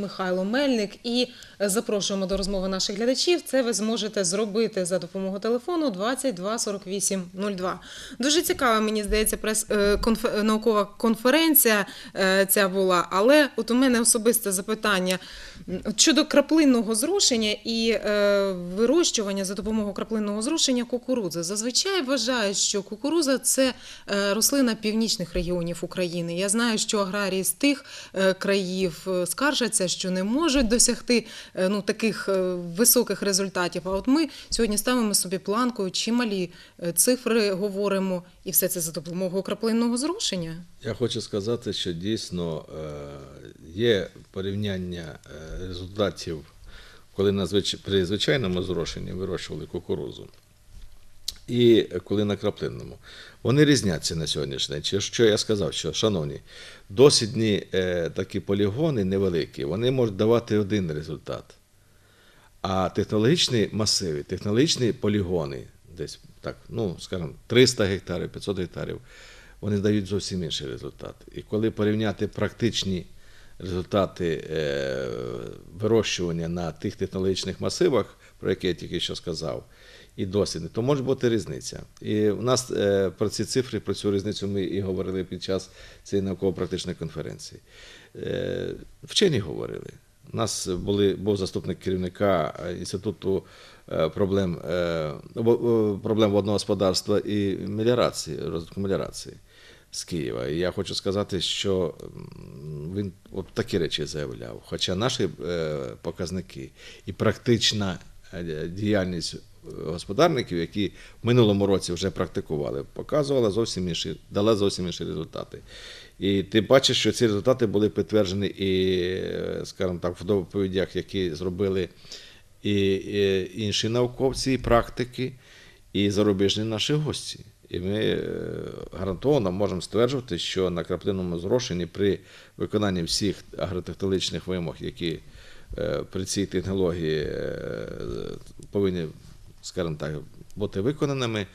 Михайло Мельник і запрошуємо до розмови наших глядачів. Це ви зможете зробити за допомогою телефону 22 48 02. Дуже цікава, мені здається, прес е, конф- наукова конференція е, ця була. Але от у мене особисте запитання щодо краплинного зрушення і е, вирощування за допомогою краплинного зрушення кукурудзи. Зазвичай вважають, що кукуруза це е, рослина північних регіонів України. Я знаю, що аграрії з тих е, країв е, скаржаться, що не можуть досягти е, ну, таких е, високих результатів. А от ми сьогодні ставимо собі планку, чималі е, цифри говоримо, і все це за допомогою краплинного зрушення. Я хочу сказати, що дійсно є порівняння результатів, коли на при звичайному зрошенні вирощували кукурузу, і коли на краплинному. Вони різняться на сьогоднішній день. Що я сказав, що, шановні, досвідні е, такі полігони невеликі, вони можуть давати один результат. А технологічні масиви, технологічні полігони, десь так, ну, скажімо, 300 гектарів, 500 гектарів, вони дають зовсім інший результат. І коли порівняти практичні результати е, вирощування на тих технологічних масивах, про які я тільки що сказав, і досвіди, то може бути різниця. І в нас е, про ці цифри, про цю різницю ми і говорили під час цієї науково-практичної конференції. Е, вчені говорили. У нас були, був заступник керівника е, інституту проблем, проблем водного господарства і меліорації, розвитку меліорації з Києва. І я хочу сказати, що він от такі речі заявляв. Хоча наші показники і практична діяльність господарників, які в минулому році вже практикували, показувала зовсім інші, дала зовсім інші результати. І ти бачиш, що ці результати були підтверджені і, скажімо так, в доповідях, які зробили і, інші науковці, і практики, і зарубіжні наші гості. І ми е, гарантовано можемо стверджувати, що на краплинному зрошенні при виконанні всіх агротехнологічних вимог, які е, при цій технології е, повинні, скажімо так, бути виконаними,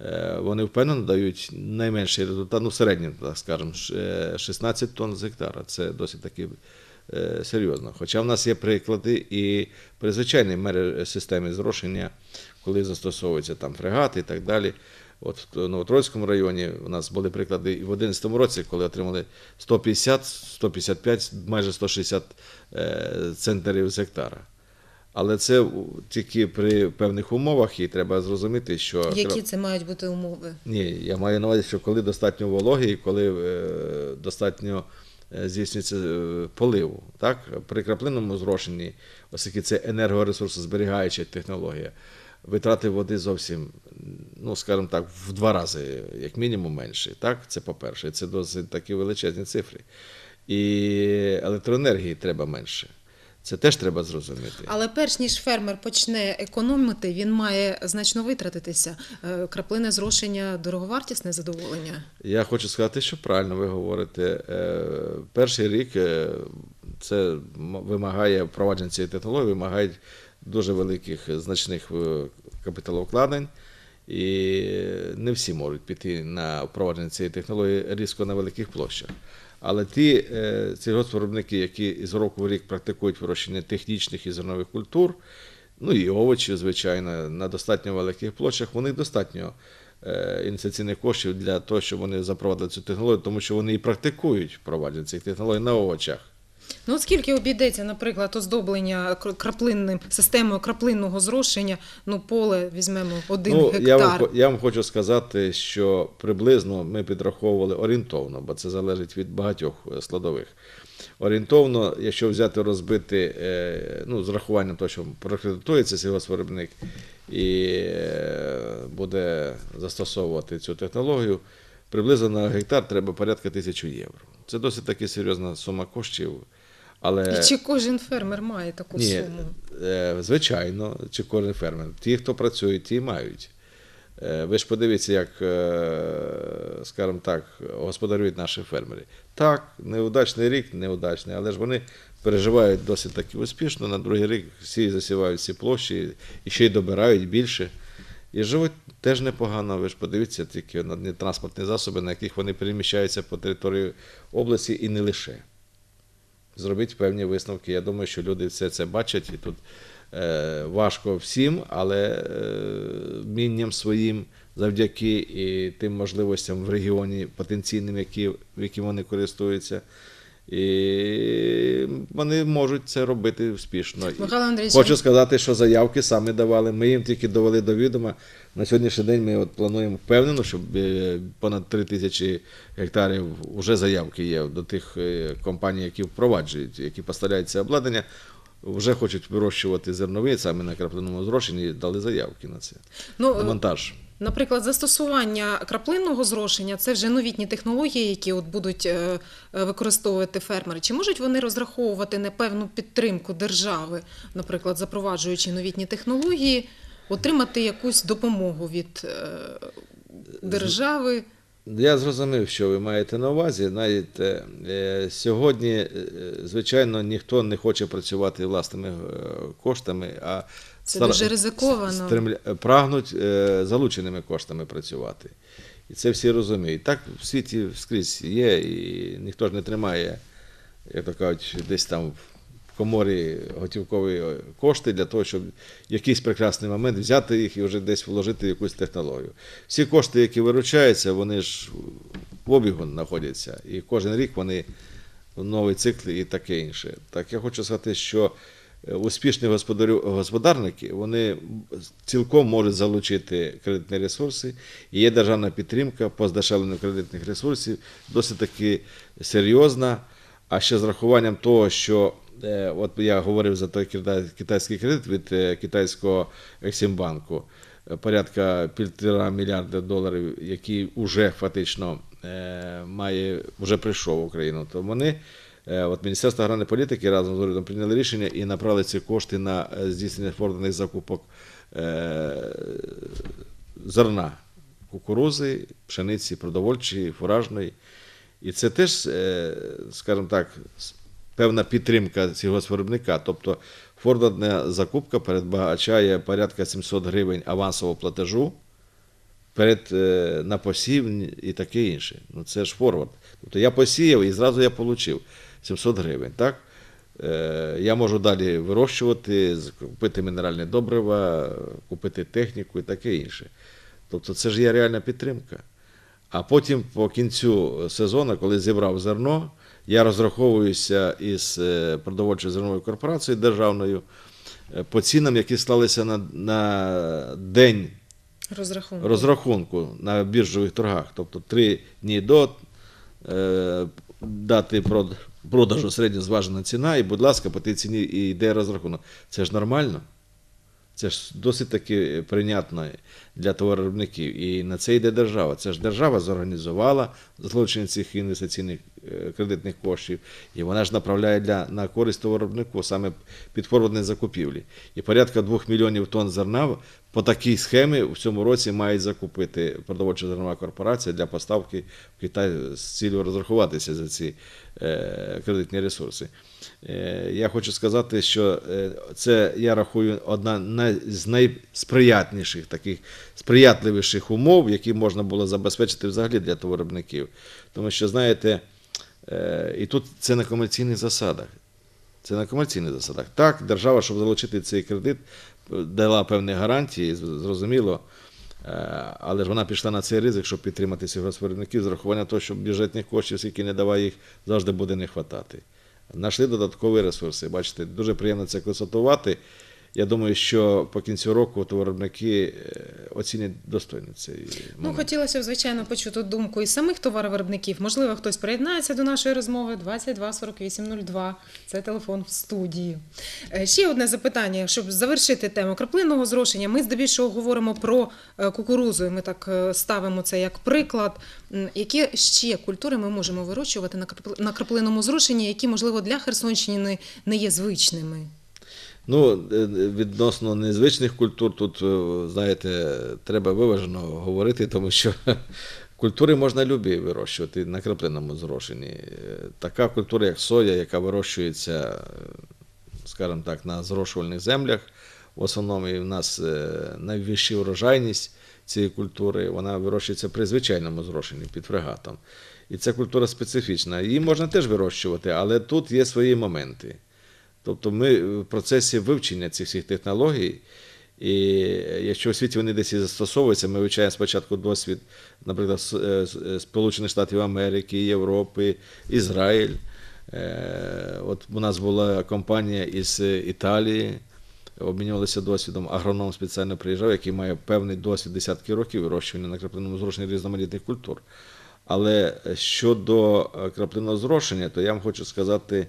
е, вони впевнено дають найменший результат, ну, в середньому, так скажемо, е, 16 тонн з гектара. Це досить таки е, серйозно. Хоча в нас є приклади і при звичайній системі зрошення, коли застосовуються там фрегати і так далі. От в Новотроїцькому районі у нас були приклади і в 2011 році, коли отримали 150, 155, майже 160 е, центрів з гектара. Але це тільки при певних умовах, і треба зрозуміти, що Які це мають бути умови? ні, я маю на увазі, що коли достатньо вологи і коли е, достатньо е, здійснюється е, поливу. Так? При краплинному зрошенні, оскільки це енергоресурсозберігаюча технологія, витрати води зовсім, ну, скажімо так, в два рази, як мінімум, менші. Так? Це по-перше, це досить такі величезні цифри. І електроенергії треба менше. Це теж треба зрозуміти. Але перш ніж фермер почне економити, він має значно витратитися. Е, Краплине зрошення дороговартісне задоволення. Я хочу сказати, що правильно ви говорите. Е, Перший рік е, це вимагає впровадження цієї технології, вимагає дуже великих значних капіталовкладень. І не всі можуть піти на впровадження цієї технології різко на великих площах. Але ті е, сільгоспвиробники, які з року в рік практикують вирощення технічних і зернових культур, ну і овочів, звичайно, на достатньо великих площах, них достатньо е, інвестиційних коштів для того, щоб вони запровадили цю технологію, тому що вони і практикують впровадження цих технологій на овочах. Ну, от скільки обійдеться, наприклад, оздоблення краплинним системою краплинного зрошення, ну поле візьмемо один ну, гектар. я, вам, я вам хочу сказати, що приблизно ми підраховували орієнтовно, бо це залежить від багатьох е, складових. Орієнтовно, якщо взяти розбити, е, ну, з рахуванням того, що прокредитується сільгоспвиробник і е, буде застосовувати цю технологію, приблизно на гектар треба порядка тисячу євро. Це досить таки серйозна сума коштів. Але... І чи кожен фермер має таку Ні, суму? е, звичайно, чи кожен фермер. Ті, хто працює, ті мають. Е, Ви ж подивіться, як, е, скажімо так, господарюють наші фермери. Так, неудачний рік, неудачний, але ж вони переживають досить таки успішно. На другий рік всі засівають всі площі і ще й добирають більше. І живуть теж непогано. Ви ж подивіться тільки на транспортні засоби, на яких вони переміщаються по території області і не лише. зробити певні висновки. Я думаю, що люди все це бачать і тут е, важко всім, але е, вмінням своїм завдяки і тим можливостям в регіоні потенційним, які, в які вони користуються. І вони можуть це робити успішно. Михайло Андрійович, Хочу сказати, що заявки самі давали. Ми їм тільки довели до відома. На сьогоднішній день ми от плануємо впевнено, що е, понад 3 тисячі гектарів вже заявки є до тих е, компаній, які впроваджують, які поставляють це обладнання. Вже хочуть вирощувати зернові саме на краплинному зрошенні, дали заявки на це. ну, На монтаж. Наприклад, застосування краплинного зрошення це вже новітні технології, які от будуть е, е, використовувати фермери. Чи можуть вони розраховувати на певну підтримку держави, наприклад, запроваджуючи новітні технології, отримати якусь допомогу від е, держави? Я зрозумів, що ви маєте на увазі. Е, сьогодні, звичайно, ніхто не хоче працювати власними коштами, а Це стар- дуже ризиковано. стремля- прагнуть е, залученими коштами працювати. І це всі розуміють. Так в світі скрізь є, і ніхто ж не тримає, як то кажуть, десь там в коморі готівкові кошти для того, щоб в якийсь прекрасний момент взяти їх і вже десь вложити в якусь технологію. Всі кошти, які виручаються, вони ж в обігу знаходяться. І кожен рік вони новий цикл і таке інше. Так я хочу сказати, що успішні господарники вони цілком можуть залучити кредитні ресурси. І є державна підтримка по здешевленню кредитних ресурсів, досить таки серйозна. А ще з рахуванням того, що е, от я говорив за той китайський кредит від е, китайського Ексімбанку, е, порядка півтора мільярда доларів, який вже фактично е, має, вже прийшов в Україну, то вони. Е, От Міністерство аграрної політики разом з урядом прийняли рішення і направили ці кошти на е, здійснення фордерних закупок е, зерна, кукурузи, пшениці, продовольчої, фуражної. І це теж, скажімо так, певна підтримка сільгоспвиробника. Тобто фордерна закупка передбачає порядка 700 гривень авансового платежу перед, на посів і таке інше. Ну це ж форвард. Тобто я посіяв і зразу я отримав 700 гривень. Так? Е, Я можу далі вирощувати, купити мінеральне добрива, купити техніку і таке інше. Тобто це ж є реальна підтримка. А потім по кінцю сезону, коли зібрав зерно, я розраховуюся із е, продовольчою зерновою корпорацією державною е, по цінам, які склалися на, на день Розрахунку. розрахунку на біржових торгах, тобто три дні до е, дати прод- продажу середньозважена ціна, і, будь ласка, по тій ціні йде розрахунок. Це ж нормально. Це ж досить таки прийнятно для товаровиробників. І на це йде держава. Це ж держава зорганізувала залучення цих інвестиційних кредитних коштів, і вона ж направляє для, на користь товаровиробнику саме під закупівлі. І порядка 2 мільйонів тонн зерна по такій схемі в цьому році мають закупити продовольча зернова корпорація для поставки в Китай з цілею розрахуватися за ці е, кредитні ресурси. Е, я хочу сказати, що е, це я рахую одна з найсприятніших таких сприятливіших умов, які можна було забезпечити взагалі для товаровиробників. Тому що, знаєте, е, і тут це на комерційних засадах. Це на комерційних засадах. Так, держава, щоб залучити цей кредит, дала певні гарантії, зрозуміло. Е, Але ж вона пішла на цей ризик, щоб підтримати сільгоспвиробників з рахування того, що бюджетних коштів, скільки не даває їх, завжди буде не хватати. Знайшли додаткові ресурси. Бачите, дуже приємно це констатувати. Я думаю, що по кінцю року товаровиробники е, оцінять достойно цей Ну, хотілося б, звичайно, почути думку і самих товаровиробників. Можливо, хтось приєднається до нашої розмови 22 48 02. Це телефон в студії. Е, Ще одне запитання, щоб завершити тему краплинного зрошення. Ми здебільшого говоримо про е, кукурузу. і Ми так ставимо це як приклад. Які ще культури ми можемо вирощувати на краплинному зрошенні, які, можливо, для Херсонщини не є звичними? Ну, е, відносно незвичних культур, тут, е, знаєте, треба виважено говорити, тому що культури можна любі вирощувати на краплинному зрошенні. Е, Така культура, як соя, яка вирощується, скажімо так, на зрошувальних землях, в основному і в нас найвища урожайність цієї культури, вона вирощується при звичайному зрошенні під фрегатом. І ця культура специфічна. Її можна теж вирощувати, але тут є свої моменти. Тобто ми в процесі вивчення цих всіх технологій, і якщо у світі вони десь і застосовуються, ми вивчаємо спочатку досвід, наприклад, е, е, Сполучених Штатів Америки, Європи, Ізраїль. Е, От у нас була компанія із Італії, обмінювалися досвідом. Агроном спеціально приїжджав, який має певний досвід десятки років вирощування на краплинному зрошенні різноманітних культур. Але щодо краплинного зрошення, то я вам хочу сказати,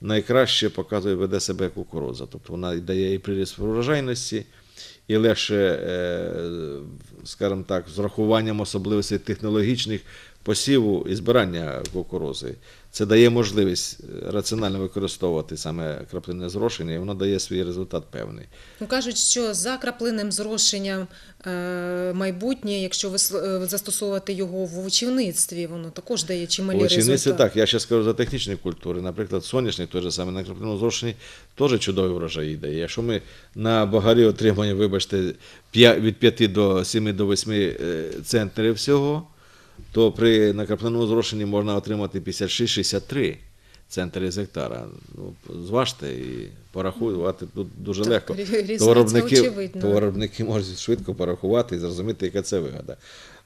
найкраще показує, веде себе кукурудза. Тобто вона дає і приріст врожайності, і легше, е, скажімо так, з урахуванням особливостей технологічних посіву і збирання кукурузи. Це дає можливість е, раціонально використовувати саме краплинне зрошення, і воно дає свій результат певний. Ну, кажуть, що за краплинним зрошенням е, майбутнє, якщо е, застосовувати його в овочівництві, воно також дає чималі результати. так, я ще скажу за технічні культури. Наприклад, соняшник той же самий на краплинному зрошенні теж чудовий врожай дає. Якщо ми на багарі отримаємо, вибачте, від 5 до 7 до 8 е, центнерів всього, то при накрапленому зрошенні можна отримати 56-63 центри з гектара. Ну, зважте і порахувати тут дуже Так, легко. рі- різниця То виробники, то виробники можуть швидко порахувати і зрозуміти, яка це вигода.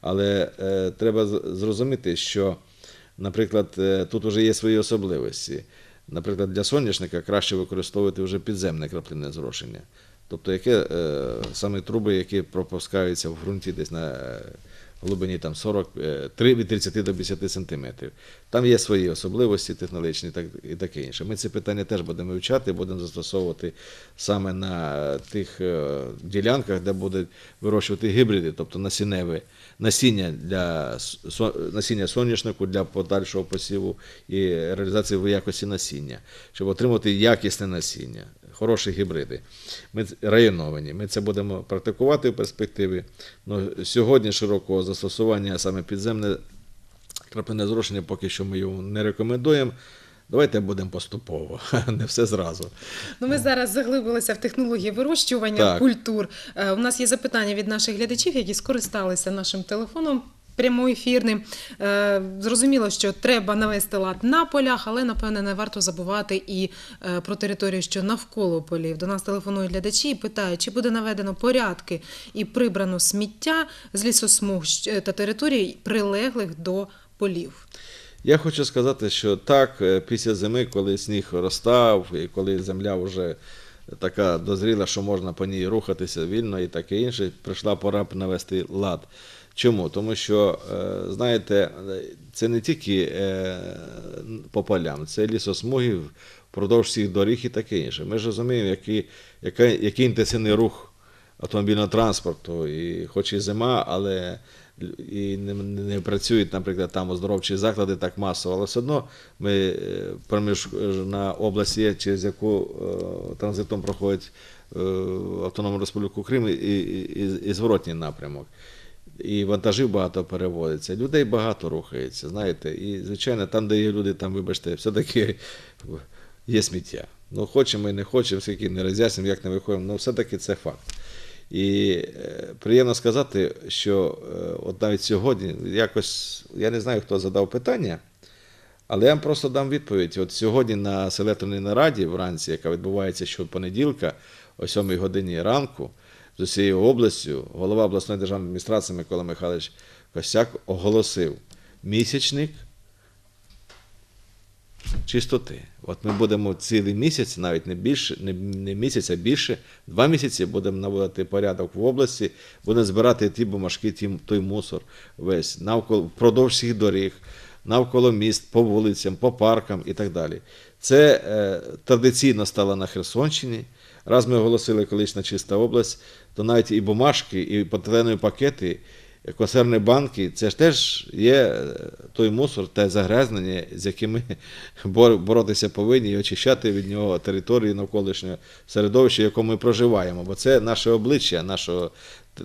Але е, треба зрозуміти, що, наприклад, е, тут вже є свої особливості. Наприклад, для соняшника краще використовувати вже підземне краплинне зрошення. Тобто, яке е, саме труби, які пропускаються в ґрунті десь на е, глибині там 40, е, від 30 до 50 сантиметрів. Там є свої особливості технологічні так, і таке інше. Ми ці питання теж будемо вивчати, будемо застосовувати саме на тих е, ділянках, де будуть вирощувати гібриди, тобто насінневі, насіння для насіння соняшнику для подальшого посіву і реалізації в якості насіння, щоб отримати якісне насіння, хороші гібриди. Ми районовані. Ми це будемо практикувати в перспективі. Но сьогодні широкого застосування саме підземне краплинне зрошення, поки що ми його не рекомендуємо. Давайте будемо поступово, не все зразу. Ну, ми зараз заглибилися в технології вирощування Так. культур. Е, У нас є запитання від наших глядачів, які скористалися нашим телефоном. Прямоефірним. Е, Зрозуміло, що треба навести лад на полях, але напевне не варто забувати і е, про територію, що навколо полів. До нас телефонують глядачі і питають, чи буде наведено порядки і прибрано сміття з лісосмуг та територій, прилеглих до полів. Я хочу сказати, що так, е, після зими, коли сніг розстав, і коли земля вже така дозріла, що можна по ній рухатися вільно і таке інше, прийшла пора навести лад. Чому? Тому що, е, знаєте, це не тільки е, по полям, це лісосмуги впродовж всіх доріг і таке інше. Ми ж розуміємо, який, який інтенсивний рух автомобільного транспорту, і хоч і зима, але і не, не працюють, наприклад, там оздоровчі заклади так масово, але все одно ми е, проміж на область є, через яку транзитом проходить Автономну Республіку Крим і, і, і, і зворотній напрямок. І вантажів багато переводиться, людей багато рухається, знаєте. І, звичайно, там, де є люди, там, вибачте, все-таки є сміття. Ну, хочемо і не хочемо, скільки не роз'яснимо, як не виходимо, ну все-таки це факт. І е, приємно сказати, що е, от навіть сьогодні якось, я не знаю, хто задав питання, але я вам просто дам відповідь. От сьогодні на селекторній нараді вранці, яка відбувається щопонеділка о 7 годині ранку, з усією областю, голова обласної державної адміністрації Микола Михайлович Костяк оголосив місячник чистоти. От ми будемо цілий місяць, навіть не більше, не, не місяць, а більше, два місяці будемо наводити порядок в області, будемо збирати ті бумажки, ті, той мусор весь навколо впродовж всіх доріг, навколо міст, по вулицям, по паркам і так далі. Це е, традиційно стало на Херсонщині. Раз ми оголосили колишня чиста область, то навіть і бумажки, і поліетиленові пакети, консервні банки, це ж теж є е, той мусор, те загрязнення, з яким ми боротися повинні і очищати від нього територію навколишнього середовища, в якому ми проживаємо. Бо це наше обличчя, нашого,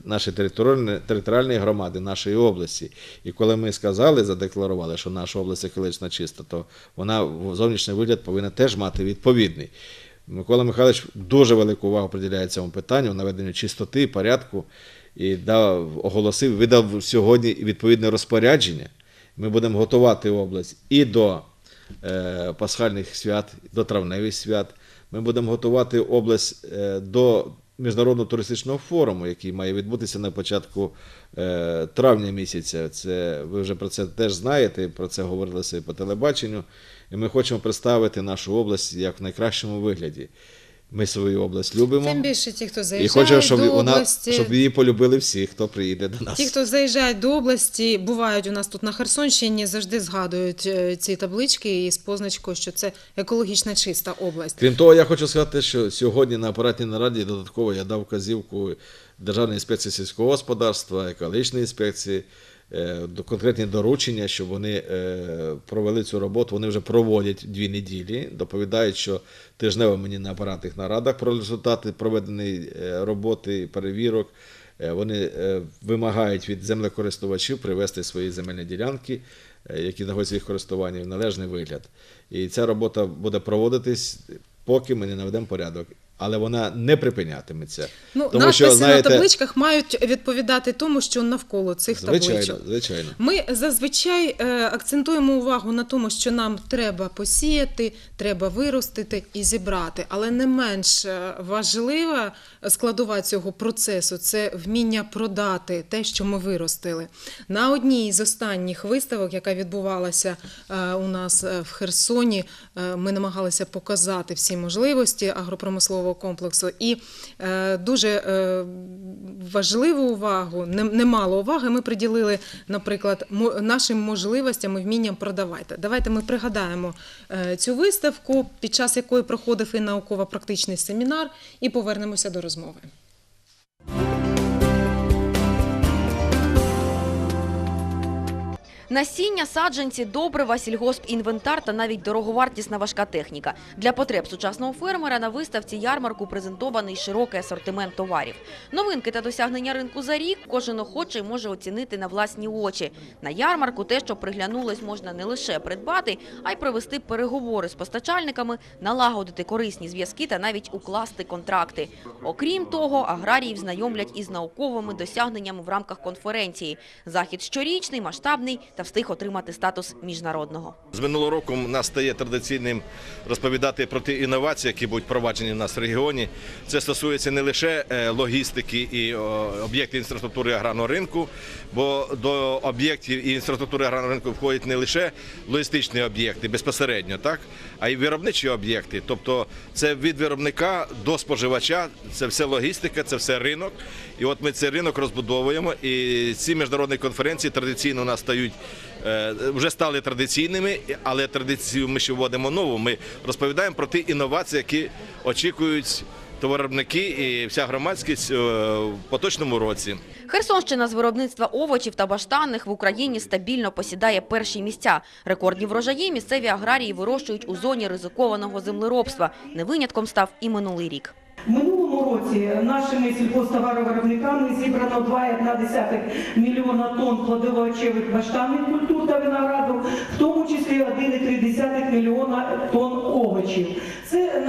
нашої територіальної, територіальної громади, нашої області. І коли ми сказали, задекларували, що наша область екологічно чиста, то вона зовнішній вигляд повинна теж мати відповідний. Микола Михайлович дуже велику увагу приділяє цьому питанню, наведенню чистоти, порядку, і дав, оголосив, видав сьогодні відповідне розпорядження. Ми будемо готувати область і до е, пасхальних свят, до травневих свят. Ми будемо готувати область е, до міжнародного туристичного форуму, який має відбутися на початку е, травня місяця. Це ви вже про це теж знаєте, про це говорилося і по телебаченню. І ми хочемо представити нашу область як в найкращому вигляді. Ми свою область любимо. Тим більше ті, хто І заїжджають хочемо, щоб до вона області. щоб її полюбили всі, хто приїде до нас. Ті, хто заїжджають до області, бувають у нас тут на Херсонщині, завжди згадують е, ці таблички із позначкою, що це екологічно чиста область. Крім того, я хочу сказати, що сьогодні на апаратній нараді додатково я дав вказівку Державної інспекції сільського господарства, екологічної інспекції, конкретні доручення, щоб вони е, провели цю роботу. Вони вже проводять дві неділі. Доповідають, що тижнево мені на апаратних нарадах про результати проведеної е, роботи, перевірок. Е, Вони е, вимагають від землекористувачів привести свої земельні ділянки, е, які знаходяться їх користуванні, в належний вигляд. І ця робота буде проводитись, поки ми не наведемо порядок. Але вона не припинятиметься. Ну, Тому надписи що, знаєте, на табличках мають відповідати тому, що навколо цих звичайно, табличок. звичайно. Ми зазвичай е, акцентуємо увагу на тому, що нам треба посіяти, треба виростити і зібрати. Але не менш е, важлива складова цього процесу це вміння продати те, що ми виростили. На одній з останніх виставок, яка відбувалася е, у нас е, в Херсоні, е, ми намагалися показати всі можливості агропромислового комплексу. І дуже важливу увагу, немало уваги ми приділили, наприклад, нашим можливостям і вмінням продавати. Давайте ми пригадаємо цю виставку, під час якої проходив і науково-практичний семінар, і повернемося до розмови. Насіння, саджанці, добрива, сільгоспінвентар та навіть дороговартісна важка техніка. Для потреб сучасного фермера на виставці ярмарку презентований широкий асортимент товарів. Новинки та досягнення ринку за рік кожен охочий може оцінити на власні очі. На ярмарку те, що приглянулось, можна не лише придбати, а й провести переговори з постачальниками, налагодити корисні зв'язки та навіть укласти контракти. Окрім того, аграріїв знайомлять із науковими досягненнями в рамках конференції. Захід щорічний, масштабний та встиг отримати статус міжнародного. З минулого року в нас стає традиційним розповідати про ті інновації, які будуть впроваджені в нас в регіоні. Це стосується не лише е, логістики і об'єктів інфраструктури аграрного ринку, бо до об'єктів і інфраструктури аграрного ринку входять не лише логістичні об'єкти безпосередньо, так, а й виробничі об'єкти. Тобто це від виробника до споживача, це все логістика, це все ринок. І от ми цей ринок розбудовуємо. І ці міжнародні конференції традиційно у нас стають е, вже стали традиційними, але традицію ми ще вводимо нову. Ми розповідаємо про ті інновації, які очікують товаровиробники і вся громадськість е, в поточному році. Херсонщина з виробництва овочів та баштанних в Україні стабільно посідає перші місця. Рекордні врожаї місцеві аграрії вирощують у зоні ризикованого землеробства. Не винятком став і минулий рік. Році нашими сільхозтоваровиробниками зібрано 2,1 мільйона тонн плодовочевих баштанних культур та винограду, в тому числі 1,3 мільйона тонн овочів. Це,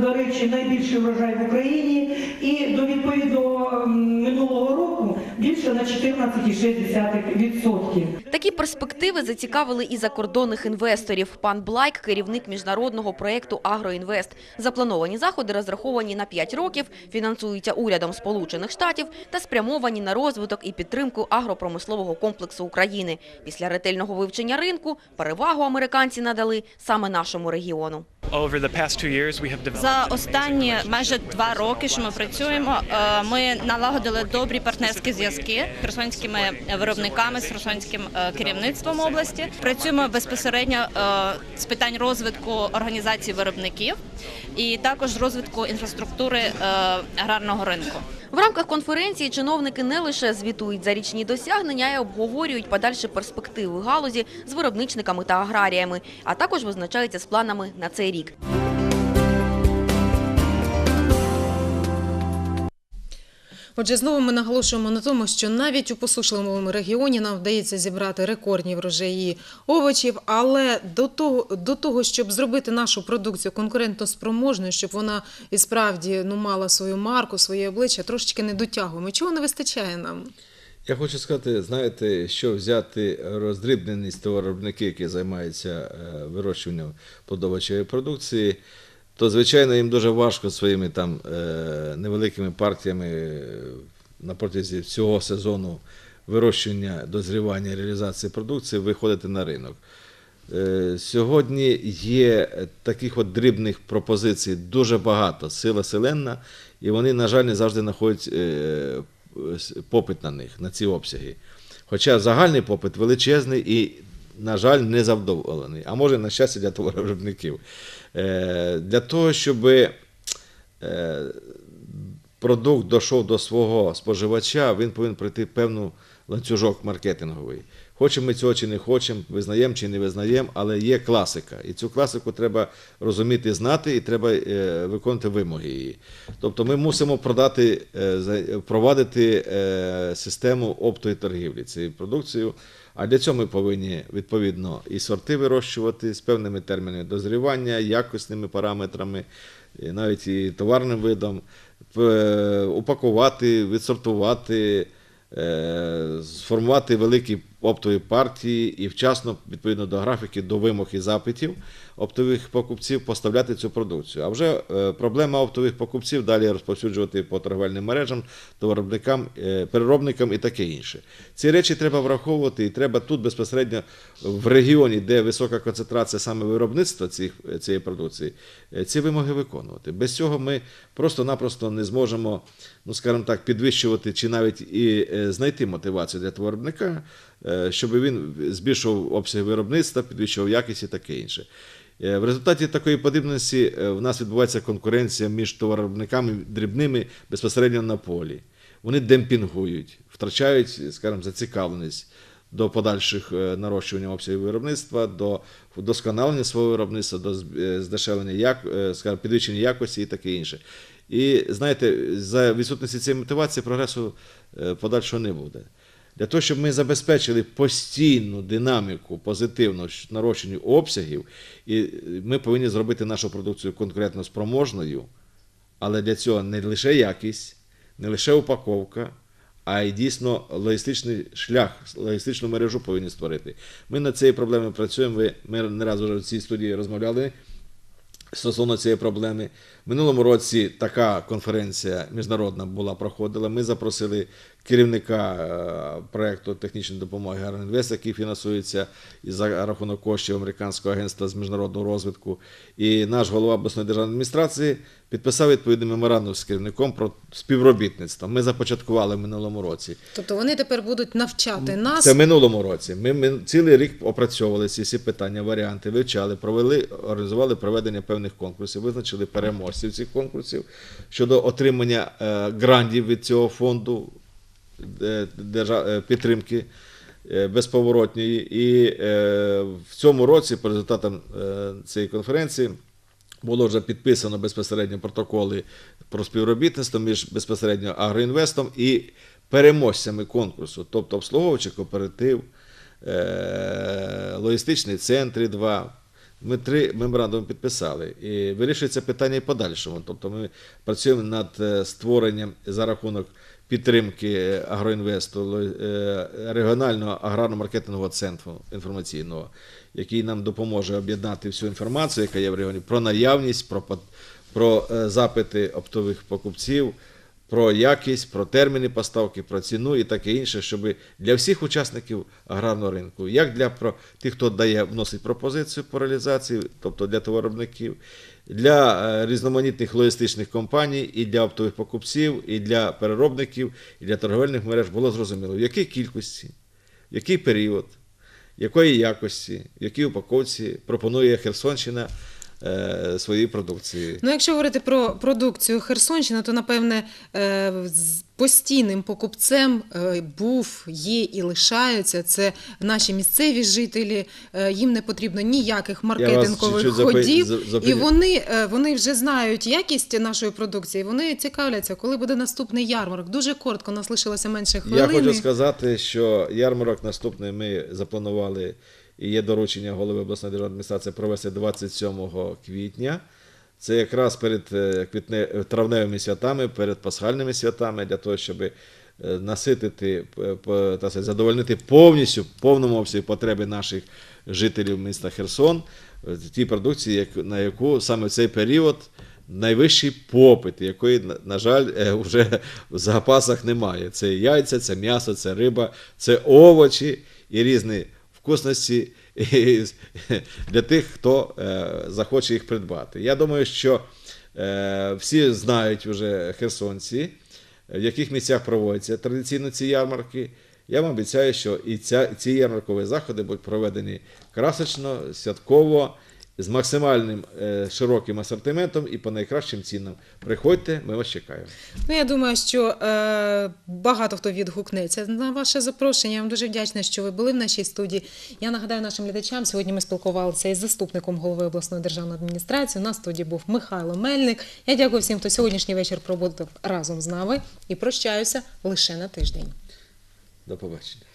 до речі, найбільший врожай в Україні і до відповідного минулого року більше на 14,6%. Такі перспективи зацікавили і закордонних інвесторів. Пан Блайк – керівник міжнародного проєкту «Агроінвест». Заплановані заходи розраховані на 5 років, фінансуються урядом Сполучених Штатів та спрямовані на розвиток і підтримку агропромислового комплексу України. Після ретельного вивчення ринку перевагу американці надали саме нашому регіону. За останні майже два роки, що ми працюємо, е, ми налагодили добрі партнерські зв'язки з херсонськими виробниками, з херсонським е, керівництвом області. Працюємо безпосередньо е, з питань розвитку організацій виробників і також розвитку інфраструктури е, аграрного ринку. В рамках конференції чиновники не лише звітують за річні досягнення, а й обговорюють подальші перспективи галузі з виробничниками та аграріями, а також визначаються з планами на цей рік. Отже, знову ми наголошуємо на тому, що навіть у посушливому регіоні нам вдається зібрати рекордні врожаї овочів, але до того, до того, щоб зробити нашу продукцію конкурентоспроможною, щоб вона і справді ну, мала свою марку, своє обличчя, трошечки не дотягуємо. Чого не вистачає нам? Я хочу сказати, знаєте, що взяти роздрібненість товаровиробники, які займаються е, вирощуванням плодовочої продукції, то звичайно їм дуже важко своїми там е, невеликими партіями е, на протязі всього сезону вирощування, дозрівання, реалізації продукції виходити на ринок. Е, Сьогодні є таких от дрібних пропозицій дуже багато, сила селенна, і вони, на жаль, не завжди знаходять попит на них, на ці обсяги. Хоча загальний попит величезний і, на жаль, не завдоволений. А може, на щастя, для товаровиробників. Е, Для того, щоб е, продукт дійшов до свого споживача, він повинен пройти певну ланцюжок маркетинговий. Хочемо ми цього чи не хочемо, визнаємо чи не визнаємо, але є класика. І цю класику треба розуміти, знати, і треба е, виконувати вимоги її. Тобто ми мусимо продати, впровадити систему оптової торгівлі цією продукцією. А для цього ми повинні відповідно і сорти вирощувати з певними термінами дозрівання, якісними параметрами, навіть і товарним видом, упакувати, відсортувати, е, сформувати великі оптові партії і вчасно, відповідно до графіки, до вимог і запитів оптових покупців поставляти цю продукцію. А вже е, проблема оптових покупців далі розповсюджувати по торговельним мережам, товаровиробникам, е, переробникам і таке інше. Ці речі треба враховувати, і треба тут безпосередньо в регіоні, де висока концентрація саме виробництва цієї продукції, е, ці вимоги виконувати. Без цього ми просто-напросто не зможемо, ну скажімо так, підвищувати чи навіть і знайти мотивацію для товаровиробника, е, щоб він збільшував обсяг виробництва, підвищував якість і таке інше. Е, В результаті такої подібності е, в нас відбувається конкуренція між товаровиробниками дрібними безпосередньо на полі. Вони демпінгують, втрачають, скажімо, зацікавленість до подальших е, нарощування обсягів виробництва, до вдосконалення свого виробництва, до здешевлення як, скажімо, підвищення якості і таке інше. І знаєте, за відсутності цієї мотивації прогресу подальшого не буде. Для того, щоб ми забезпечили постійну динаміку позитивну щ- нарощення обсягів, і е, ми повинні зробити нашу продукцію конкурентно спроможною, але для цього не лише якість, не лише упаковка, а й дійсно логістичний шлях, логістичну мережу повинні створити. Ми над цією проблемою працюємо. Ми не раз вже в цій студії розмовляли стосовно цієї проблеми. Минулому році така конференція міжнародна була проходила. Ми запросили керівника е, проекту технічної допомоги «Агроінвест», який фінансується за рахунок коштів Американського агентства з міжнародного розвитку. І наш голова обласної державної адміністрації підписав відповідний меморандум з керівником про співробітництво. Ми започаткували в минулому році. Тобто вони тепер будуть навчати нас. Це в минулому році. Ми, ми цілий рік опрацьовували ці всі питання, варіанти, вивчали, провели, організували проведення певних конкурсів, визначили переможців цих конкурсів щодо отримання е, грантів від цього фонду підтримки е, безповоротньої. І е, в цьому році, по результатам е, цієї конференції, було вже підписано безпосередньо протоколи про співробітництво між безпосередньо агроінвестом і переможцями конкурсу, тобто обслуговуючий кооператив, е, логістичний центр 2. Ми три меморандуми підписали і вирішується питання і подальшому. Тобто ми працюємо над е, створенням за рахунок підтримки агроінвесту е, регіонального аграрно-маркетингового центру інформаційного, який нам допоможе об'єднати всю інформацію, яка є в регіоні, про наявність, про, про е, запити оптових покупців, про якість, про терміни поставки, про ціну і таке інше, щоб для всіх учасників аграрного ринку, як для про тих, хто дає, вносить пропозицію по реалізації, тобто для товаровиробників, для е, різноманітних логістичних компаній, і для оптових покупців, і для переробників, і для торговельних мереж було зрозуміло, в якій кількості, в який період, якої якості, в якій упаковці пропонує Херсонщина своєї продукції. Ну, якщо говорити про продукцію Херсонщини, то напевне е, з постійним покупцем е, був, є і лишаються. Це наші місцеві жителі. Е, Їм не потрібно ніяких маркетингових запи- ходів. запи- І вони, е, вони вже знають якість нашої продукції. Вони цікавляться, коли буде наступний ярмарок. Дуже коротко, нас лишилося менше Я хочу сказати, що ярмарок наступний ми запланували і є доручення голови обласної державної адміністрації провести 27 квітня. Це якраз перед е, квітне, травневими святами, перед пасхальними святами, для того, щоб е, наситити, е, так сказати, задовольнити повністю повному обсязі потреби наших жителів міста Херсон, е, ті продукції, на яку саме в цей період найвищий попит, якої, на- жаль, е, вже в запасах немає. Це яйця, це м'ясо, це риба, це овочі і різні вкусності для тих, хто е, захоче їх придбати. Я думаю, що е, всі знають вже херсонці, в яких місцях проводяться традиційно ці ярмарки. Я вам обіцяю, що і ця, ці ярмаркові заходи будуть проведені красочно, святково, з максимальним е, широким асортиментом і по найкращим цінам. Приходьте, ми вас чекаємо. Ну, я думаю, що е, багато хто відгукнеться на ваше запрошення. Я вам дуже вдячна, що ви були в нашій студії. Я нагадаю нашим глядачам, сьогодні ми спілкувалися із заступником голови обласної державної адміністрації. У нас студії був Михайло Мельник. Я дякую всім, хто сьогоднішній вечір проводив разом з нами і прощаюся лише на тиждень. До побачення.